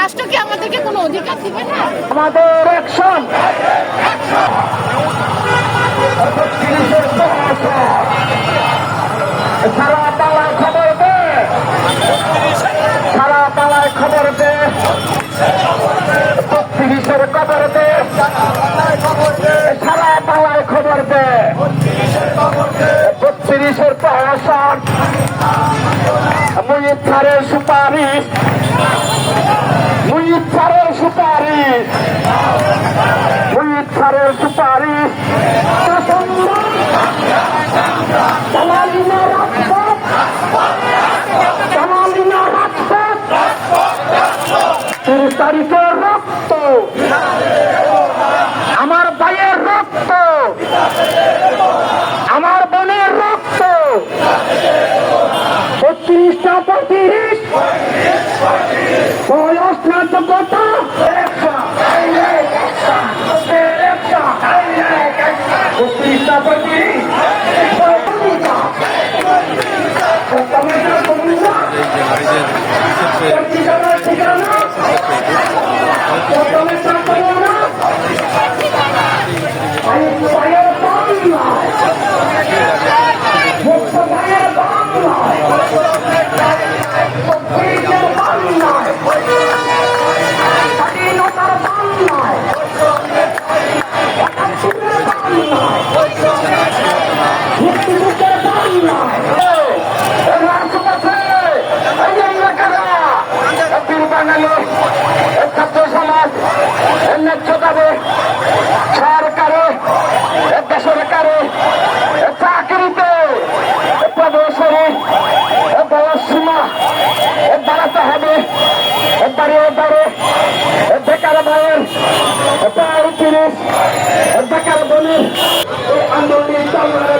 রাষ্ট্র কি আমাদেরকে কোনো অধিকার দিবে না? আমাদের খবর দে! খবর দে! খবর দে! খবর দে! সুপারিশ তারিখের রক্ত। আমার ভাইয়ের রক্ত। আমার বোনের রক্ত। বত্রিশটা পঁয়ত্রিশ। ছাত্র সমাজ ন্যায্য দাবি সরকারে বেসরকারি চাকরিতে প্রদর্শনী এই বয়স সীমা এই বাড়াতে হবে বাড়িয়ে বাড়ে বেকার ভাইয়ের এই তিরিশ বেকার বোনের আন্দোলনের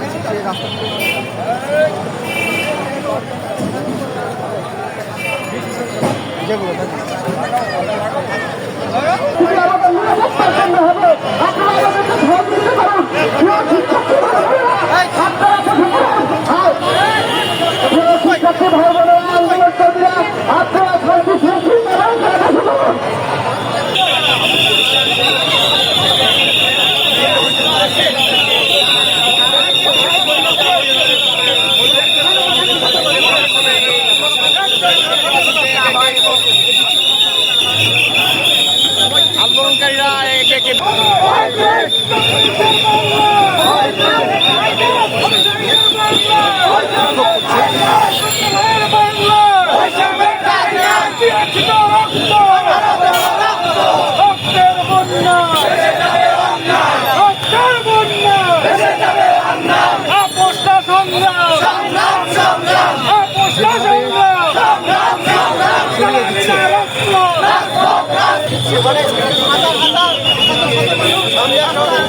কাছাকাছি এই রাস্তা যদি একে একে দালালিনা 你要挑战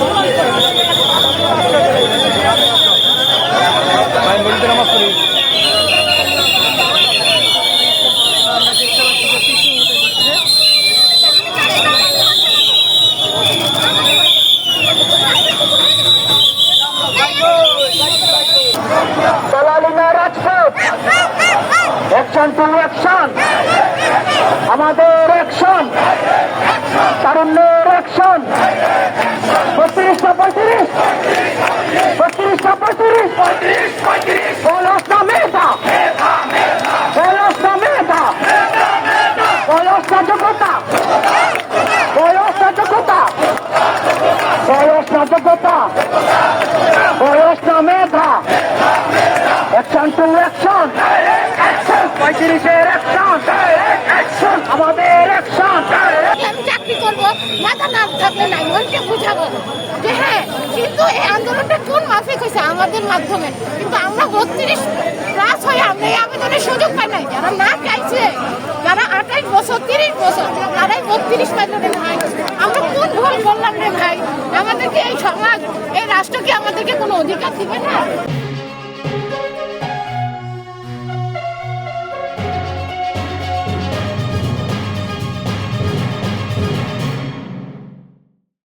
পঁয়ত্রিশ বয়সটা মাথা না থাকলে নাই মনকে বুঝাবো। যে হ্যাঁ কিন্তু এই আন্দোলনটা কোন মাফিক হয়েছে? আমাদের মাধ্যমে। কিন্তু আমরা বত্রিশ প্লাস হয়ে আমরা এই আবেদনের সুযোগ পাই নাই। যারা না চাইছে, যারা আঠাইশ বছর, তিরিশ বছর, তারাই বত্রিশ পাইল রে ভাই। আমরা কোন ভুল করলাম রে ভাই? আমাদেরকে এই সমাজ, এই রাষ্ট্র কি আমাদেরকে কোনো অধিকার দিবে না?